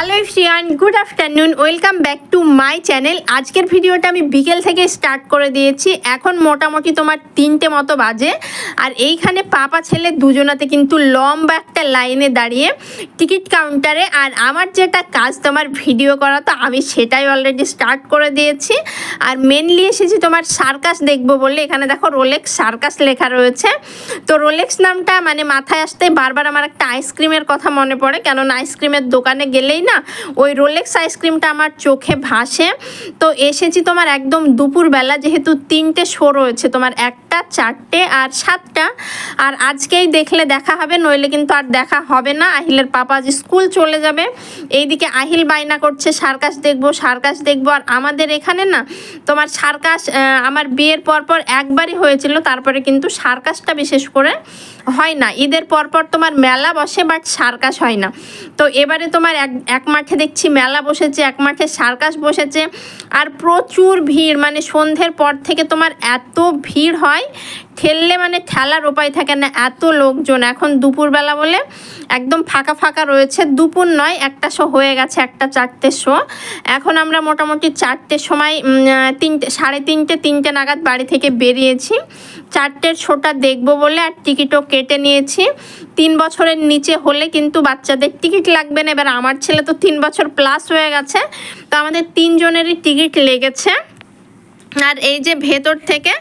Hello friends good afternoon, welcome back to my channel. আজকের ভিডিওটা আমি বিকেল থেকে স্টার্ট করে দিয়েছি। এখন মোটামুটি তোমার তিনটে মতো বাজে। আর এইখানে পাপা ছেলে দুজনাতে কিন্তু লম্বা একটা লাইনে দাঁড়িয়ে টিকিট কাউন্টারে। আর আমার যেটা কাজ তোমার ভিডিও করা, তো আমি সেটাই অলরেডি স্টার্ট করে দিয়েছি। আর মেনলি এসেছি তোমার সার্কাস দেখব বলে। এখানে দেখো রোলেক্স সার্কাস লেখা রয়েছে। তো রোলেক্স নামটা মানে মাথায় আসতে বারবার আমার একটা আইসক্রিমের কথা মনে পড়ে। কেননা আইসক্রিমের দোকানে গেলেই না? ওই রোলেক্স আইসক্রিমটা আমার চোখে ভাসে। তো এসেছি তোমার একদম দুপুরবেলা, যেহেতু তিনটে শো রয়েছে, তোমার একটা, চারটে আর সাতটা। আর আজকেই দেখলে দেখা হবে, নইলে কিন্তু আর দেখা হবে না। আহিলের পাপা আজ স্কুল চলে যাবে। এইদিকে আহিল বায়না করছে, সার্কাস দেখব সার্কাস দেখব। আর আমাদের এখানে না, তোমার সার্কাস আমার বিয়ের পরপর একবারই হয়েছিল, তারপরে কিন্তু সার্কাসটা বিশেষ করে হয় না। ঈদের পরপর তোমার মেলা বসে বাট সার্কাস হয় না। তো এবারে তোমার এক এক মাঠে দেখছি মেলা বসেছে, এক মাঠে সার্কাস বসেছে। আর প্রচুর ভিড় মানে সন্ধ্যের পর থেকে তোমার এত ভিড় হয় ঠেললে মানে ঠেলার উপায় থাকে না, এত লোকজন। এখন দুপুরবেলা বলে একদম ফাঁকা ফাঁকা রয়েছে, দুপুর নয়, একটা শো হয়ে গেছে, একটা চারটে শো। এখন আমরা মোটামুটি চারটের সময় তিনটে, সাড়ে তিনটে তিনটে নাগাদ বাড়ি থেকে বেরিয়েছি। চারটের শোটা দেখব বলে আর টিকিটও কেটে নিয়েছি। তিন বছরের নিচে হলে কিন্তু বাচ্চাদের টিকিট লাগবে না। এবার আমার ছেলে তো তিন বছর প্লাস হয়ে গেছে। তো আমাদের তিনজনেরই টিকিট লেগেছে। আর এই যে ভেতর থেকে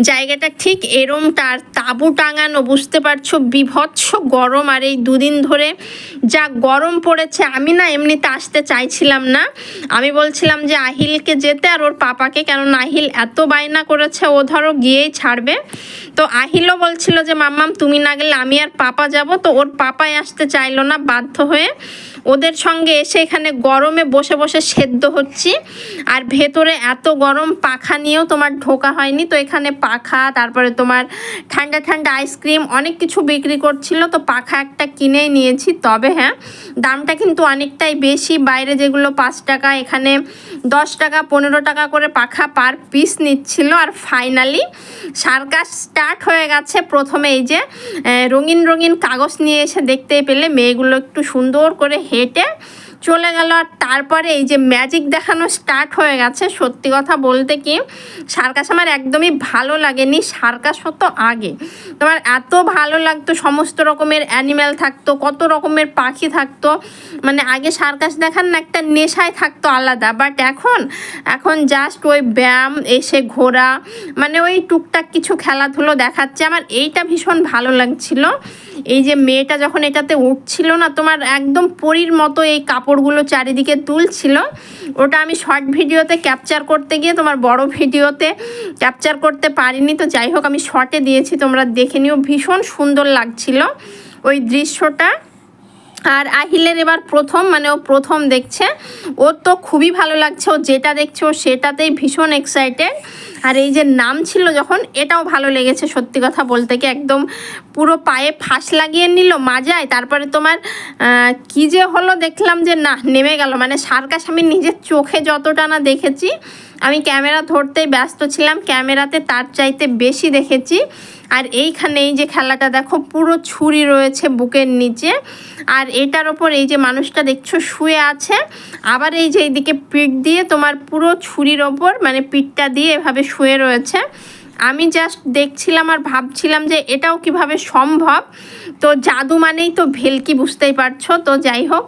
জায়গাটা ঠিক এরমটা আর তাঁবু টাঙানো, বুঝতে পারছ? বিভৎস গরম আর এই দুদিন ধরে যা গরম পড়েছে, আমি না এমনিতে আসতে চাইছিলাম না। আমি বলছিলাম যে আহিলকে যেতে আর ওর পাপাকে, কেননা আহিল এত বায়না করেছে, ও ধরো গিয়েই ছাড়বে। তো আহিলও বলছিল যে, মাম্মাম, তুমি না গেলে আমি আর পাপা যাব। তো ওর পাপাই আসতে চাইলো না, বাধ্য হয়ে। ওদের সঙ্গে এসে এখানে গরমে বসে বসে সেদ্ধ হচ্ছি। আর ভেতরে এত গরম, পাখা নিয়েও তোমার ঢোকা হয়নি। তো এখানে পাখা, তারপরে তোমার ঠান্ডা ঠান্ডা আইসক্রিম অনেক কিছু বিক্রি করছিল। তো পাখা একটা কিনেই নিয়েছি। তবে হ্যাঁ দামটা কিন্তু অনেকটাই বেশি। বাইরে যেগুলো পাঁচ টাকা, এখানে দশ টাকা, পনেরো টাকা করে পাখা পার পিস নিচ্ছিল। আর ফাইনালি সার্কাস স্টার্ট হয়ে গেছে প্রথমে এই যে রঙিন রঙিন কাগজ নিয়ে এসে দেখতে পেলে। মেয়েগুলো একটু সুন্দর করে হেঁটে চলে গেল আর তারপরে এই যে ম্যাজিক দেখানো স্টার্ট হয়ে গেছে। সত্যি কথা বলতে কি, সার্কাস আমার একদমই ভালো লাগেনি, সার্কাস হতো আগে। তোমার এত ভালো লাগতো, সমস্ত রকমের অ্যানিম্যাল থাকতো, কত রকমের পাখি থাকতো। মানে আগে সার্কাস দেখার না একটা নেশায় থাকতো আলাদা বাট এখন এখন জাস্ট ওই ব্যায়াম, এসে ঘোরা মানে ওই টুকটাক কিছু খেলাধুলো দেখাচ্ছে। আমার এইটা ভীষণ ভালো লাগছিল। এই যে মেয়েটা যখন এটাতে উঠছিল না, তোমার একদম পরীর মতো এই কাপড়গুলো চারিদিকে তুলছিল। ওটা আমি শর্ট ভিডিওতে ক্যাপচার করতে গিয়ে তোমার বড় ভিডিওতে ক্যাপচার করতে পারিনি। তো যাই হোক, আমি শর্টে দিয়েছি, তোমরা দেখে নিও। ভীষণ সুন্দর লাগছিল ওই দৃশ্যটা। আর আহিলের এবার প্রথম মানে ও প্রথম দেখছে। ওর তো খুবই ভালো লাগছে। ও যেটা দেখছে, ও সেটাতেই ভীষণ এক্সাইটেড আর এই যে নাম ছিল যখন, এটাও ভালো লেগেছে সত্যি কথা বলতে কি, একদম পুরো পায়ে ফাঁস লাগিয়ে নিল মাজায়, তারপরে তোমার কি যে হলো দেখলাম যে না, নেমে গেল। মানে সার্কাস আমি নিজের চোখে যতটা না দেখেছি আমি ক্যামেরা ধরতেই ব্যস্ত ছিলাম, ক্যামেরাতে তার চাইতে বেশি দেখেছি। আর এইখানে এই যে খেলাটা দেখো, পুরো ছুরি রয়েছে বুকের নিচে। আর এটার ওপর এই যে মানুষটা দেখছ, শুয়ে আছে। আবার এই যে এইদিকে পিঠ দিয়ে তোমার পুরো ছুরির ওপর মানে পিঠটা দিয়ে এভাবে শুয়ে রয়েছে। আমি জাস্ট দেখছিলাম আর ভাবছিলাম যে এটাও কীভাবে সম্ভব। তো জাদু মানেই তো ভেলকি, বুঝতেই পারছ? তো যাই হোক,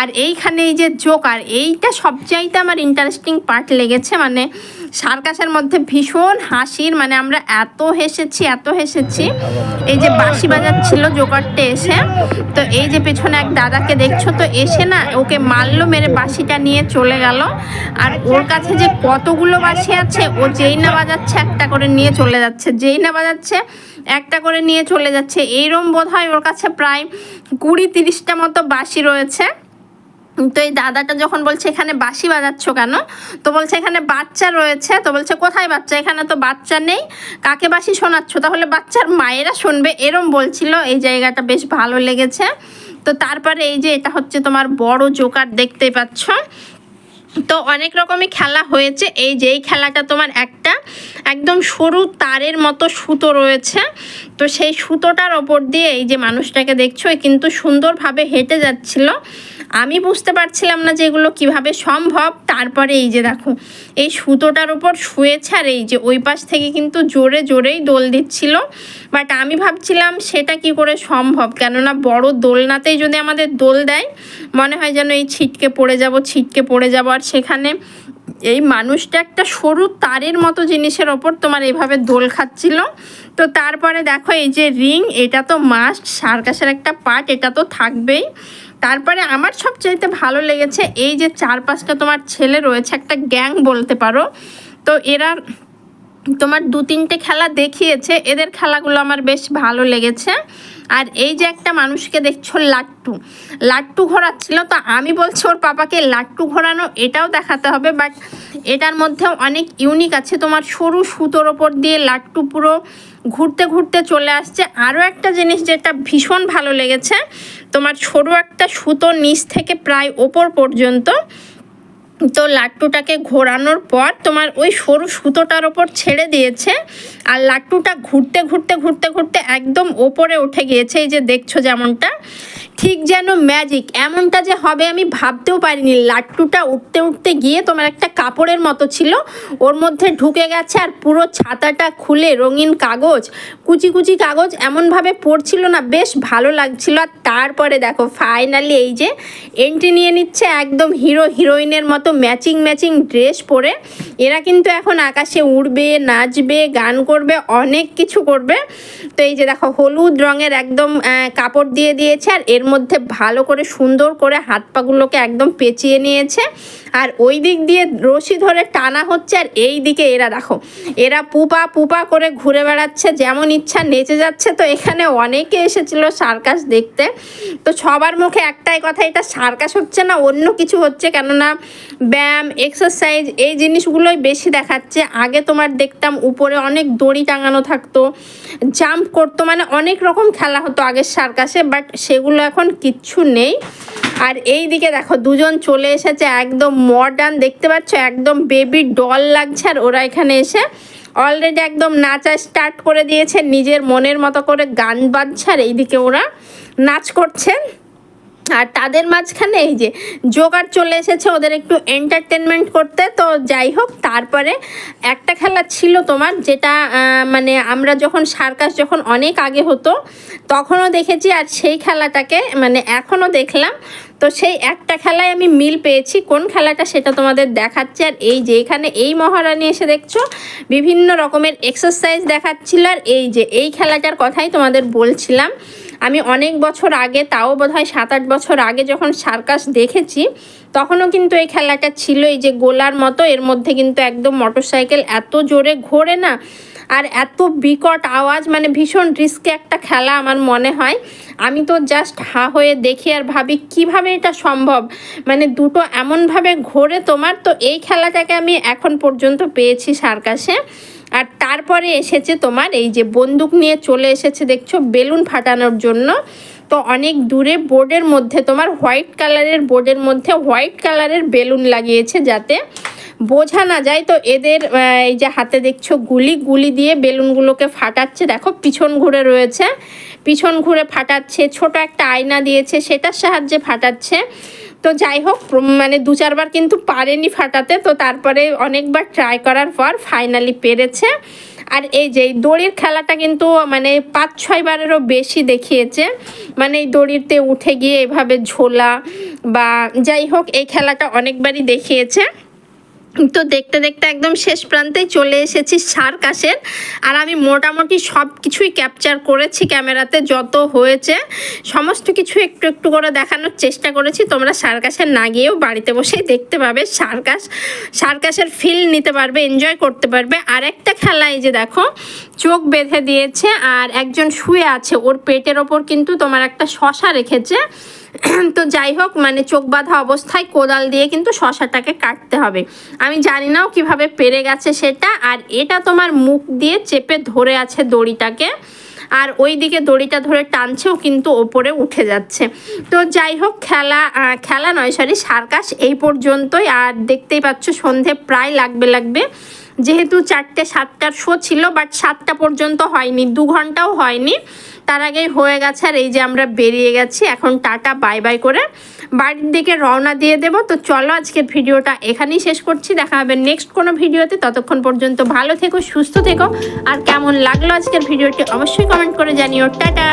আর এইখানে এই যে জোকার এইটা সবচাইতে আমার ইন্টারেস্টিং পার্ট লেগেছে মানে সার্কাসের মধ্যে ভীষণ হাসির মানে আমরা এত হেসেছি এত হেসেছি। এই যে বাঁশি বাজাচ্ছিল জোকারটা এসে, তো এই যে পেছনে এক দাদাকে দেখছ, তো এসে না ওকে মারলো, মেরে বাঁশিটা নিয়ে চলে গেল। আর ওর কাছে যে কতগুলো বাঁশি আছে, ও যেই না বাজাচ্ছে, একটা করে নিয়ে চলে যাচ্ছে। যেই না বাজাচ্ছে, একটা করে নিয়ে চলে যাচ্ছে। এইরম বোধ হয় ওর কাছে প্রায় কুড়ি তিরিশটা মতো বাঁশি রয়েছে। তো এই দাদাটা যখন বলছে, এখানে বাঁশি বাজাচ্ছ কেন? তো বলছে, এখানে বাচ্চা রয়েছে। তো বলছে, কোথায় বাচ্চা? এখানে তো বাচ্চা নেই। কাকে বাঁশি শোনাচ্ছ? তাহলে বাচ্চার মায়েরা শুনবে, এরম বলছিল। এই জায়গাটা বেশ ভালো লেগেছে। তো তারপরে এই যে এটা হচ্ছে তোমার বড় জোকার দেখতে পাচ্ছ। তো অনেক রকমই খেলা হয়েছে। এই যে এই খেলাটা তোমার একটা একদম সরু তারের মতো সুতো রয়েছে। তো সেই সুতোটার ওপর দিয়ে এই যে মানুষটাকে দেখছ কিন্তু সুন্দরভাবে হেঁটে যাচ্ছিল। আমি বুঝতে পারছিলাম না যে এগুলো কীভাবে সম্ভব। তারপরে এই যে দেখো, এই সুতোটার উপর শুয়েছে আর এই যে ওই পাশ থেকে কিন্তু জোরে জোরেই দোল দিচ্ছিল। বাট আমি ভাবছিলাম সেটা কি করে সম্ভব? কেননা বড় দোলনাতেই যদি আমাদের দোল দেয়, মনে হয় যেন এই ছিটকে পড়ে যাব, ছিটকে পড়ে যাব। আর সেখানে এই মানুষটা একটা সরু তারের মতো জিনিসের ওপর তোমার এইভাবে দোল খাচ্ছিল। তো তারপরে দেখো এই যে রিং, এটা তো মাস্ট সার্কাসের একটা পার্ট এটা তো থাকবেই। তারপরে আমার সবচাইতে ভালো লেগেছে এই যে চার পাঁচটা তোমার ছেলে রয়েছে, একটা গ্যাং বলতে পারো। তো এরা তোমার দু তিনটে খেলা দেখিয়েছে, এদের খেলাগুলো আমার বেশ ভালো লেগেছে। আর এই যে একটা মানুষকে দেখছ, লাট্টু। লাট্টু ঘোরাচ্ছিল, তো আমি বলছি ওর পাপাকে লাট্টু ঘোরানো, এটাও দেখাতে হবে। বাট এটার মধ্যেও অনেক ইউনিক আছে। তোমার সরু সুতোর ওপর দিয়ে লাট্টু পুরো ঘুরতে ঘুরতে চলে আসছে। আরও একটা জিনিস যেটা ভীষণ ভালো লেগেছে, তোমার সরু একটা সুতো নিচ থেকে প্রায় ওপর পর্যন্ত। তো লাট্টুটাকে ঘোরানোর পর তোমার ওই সরু সুতোটার ওপর ছেড়ে দিয়েছে আর লাট্টুটা ঘুরতে ঘুরতে ঘুরতে ঘুরতে একদম ওপরে উঠে গিয়েছে, এই যে দেখছ যেমনটা। ঠিক যেন ম্যাজিক এমনটা যে হবে আমি ভাবতেও পারিনি। লাট্টুটা উঠতে উঠতে গিয়ে তোমার একটা কাপড়ের মতো ছিল। ওর মধ্যে ঢুকে গেছে আর পুরো ছাতাটা খুলে রঙিন কাগজ, কুচি কুচি কাগজ এমনভাবে পড়ছিল না, বেশ ভালো লাগছিল। আর তারপরে দেখো ফাইনালি এই যে এন্ট্রি নিয়ে নিচ্ছে একদম হিরো হিরোইনের মতো ম্যাচিং ম্যাচিং ড্রেস পরে। এরা কিন্তু এখন আকাশে উড়বে, নাচবে, গান করবে, অনেক কিছু করবে। তো এই যে দেখো, হলুদ রঙের একদম কাপড় দিয়ে দিয়েছে আর এর মধ্যে ভালো করে সুন্দর করে হাত পাগুলোকে একদম পেঁচিয়ে নিয়েছে। আর ওই দিক দিয়ে রশি ধরে টানা হচ্ছে, আর এই দিকে এরা দেখো, এরা পুপা পুপা করে ঘুরে বেড়াচ্ছে, যেমন ইচ্ছা নেচে যাচ্ছে। তো এখানে অনেকে এসেছিল সার্কাস দেখতে। তো সবার মুখে একটাই কথা, এটা সার্কাস হচ্ছে না, অন্য কিছু হচ্ছে। কেননা ব্যায়াম, এক্সারসাইজ এই জিনিসগুলোই বেশি দেখাচ্ছে। আগে তোমার দেখতাম উপরে অনেক দড়ি টাঙানো থাকতো, জাম্প করতো মানে অনেক রকম খেলা হতো আগের সার্কাসে, বাট সেগুলো এখন কিচ্ছু নেই। আর এই দিকে দেখো, দুজন চলে এসেছে একদম মডার্ন দেখতে পাচ্ছ? একদম বেবি ডল লাগছে আর ওরা এখানে এসে অলরেডি একদম নাচা স্টার্ট করে দিয়েছে। নিজের মনের মতো করে গান বাজছে আর এইদিকে ওরা নাচ করছে। আর তাদের মাঝখানে এই যে জোগাড় চলে এসেছে ওদের একটু এন্টারটেনমেন্ট করতে। তো যাই হোক তারপরে একটা খেলা ছিল তোমার যেটা মানে আমরা যখন সার্কাস যখন অনেক আগে হতো, তখনও দেখেছি আর সেই খেলাটাকে মানে এখনও দেখলাম। তো সেই একটা খেলায় আমি মিল পেয়েছি। কোন খেলাটা সেটা তোমাদের দেখাচ্ছে। আর এই যে এখানে এই মহারানী এসে দেখছ, বিভিন্ন রকমের এক্সারসাইজ দেখাচ্ছিল। আর এই যে এই খেলাটার কথাই তোমাদের বলছিলাম। আমি অনেক বছর আগে, তাও বোধ হয় সাত আট বছর আগে যখন সার্কাস দেখেছি, তখনও কিন্তু এই খেলাটা ছিল। এই যে গোলার মতো, এর মধ্যে কিন্তু একদম মোটরসাইকেল এত জোরে ঘোরে না, আর এত বিকট আওয়াজ মানে ভীষণ রিস্কে একটা খেলা আমার মনে হয়। আমি তো জাস্ট হা হয়ে দেখি আর ভাবি, কীভাবে এটা সম্ভব? মানে দুটো এমনভাবে ঘোরে তোমার, তো এই খেলাটাকে আমি এখন পর্যন্ত পেয়েছি সার্কাসে। আর তারপরে এসেছে তোমার এই যে বন্দুক নিয়ে চলে এসেছে, দেখছ? বেলুন ফাটানোর জন্য। তো অনেক দূরে বোর্ডের মধ্যে তোমার হোয়াইট কালারের বোর্ডের মধ্যে হোয়াইট কালারের বেলুন লাগিয়েছে যাতে বোঝা না যায়। তো এদের এই যে হাতে দেখছ গুলি গুলি দিয়ে বেলুনগুলোকে ফাটাচ্ছে। দেখো, পিছন ঘুরে রয়েছে। পিছন ঘুরে ফাটাচ্ছে, ছোট একটা আয়না দিয়েছে, সেটার সাহায্যে ফাটাচ্ছে। তো যাই হোক মানে দু চারবার কিন্তু পারেনি ফাটাতে, তো তারপরে অনেকবার ট্রাই করার পর ফাইনালি পেরেছে। আর এই যে দড়ির খেলাটা কিন্তু মানে পাঁচ ছয় বারেরও বেশি দেখিয়েছে। মানে এই দড়িতে উঠে গিয়ে এভাবে ঝোলা বা যাই হোক, এই খেলাটা অনেকবারই দেখিয়েছে। তো দেখতে দেখতে একদম শেষ প্রান্তেই চলে এসেছি সার্কাসের আর আমি মোটামুটি সব কিছুই ক্যাপচার করেছি ক্যামেরাতে, যত হয়েছে, সমস্ত কিছু একটু একটু করে দেখানোর চেষ্টা করেছি। তোমরা সার্কাসে না গিয়েও বাড়িতে বসেই দেখতে পাবে সার্কাস সার্কাসের ফিল নিতে পারবে এনজয় করতে পারবে। আর একটা খেলা এই যে দেখো, চোখ বেঁধে দিয়েছে আর একজন শুয়ে আছে। ওর পেটের ওপর কিন্তু তোমার একটা শশা রেখেছে। তো যাই হোক মানে চোখ বাঁধা অবস্থায় কোদাল দিয়ে কিন্তু শশাটাকে কাটতে হবে। আমি জানি নাও কীভাবে পেরে গেছে সেটা, আর এটা তোমার মুখ দিয়ে চেপে ধরে আছে দড়িটাকে, আর ওই দিকে দড়িটা ধরে টানছেও কিন্তু ওপরে উঠে যাচ্ছে। তো যাই হোক, খেলা খেলা নয় সরি সার্কাস এই পর্যন্তই, আর দেখতেই পাচ্ছ সন্ধে প্রায় লাগবে লাগবে। যেহেতু চারটে সাতটার শো ছিল বাট সাতটা পর্যন্ত হয়নি, দু ঘন্টাও হয়নি। তার আগেই হয়ে গেছে আর এই যে আমরা বেরিয়ে গেছি। এখন টাটা বাই বাই করে বাড়ির দিকে রওনা দিয়ে দেব। তো চলো আজকের ভিডিওটা এখানেই শেষ করছি। দেখা হবে নেক্সট কোনো ভিডিওতে। ততক্ষণ পর্যন্ত ভালো থেকো, সুস্থ থেকো। আর কেমন লাগল আজকের ভিডিওটি অবশ্যই কমেন্ট করে জানিও। টাটা!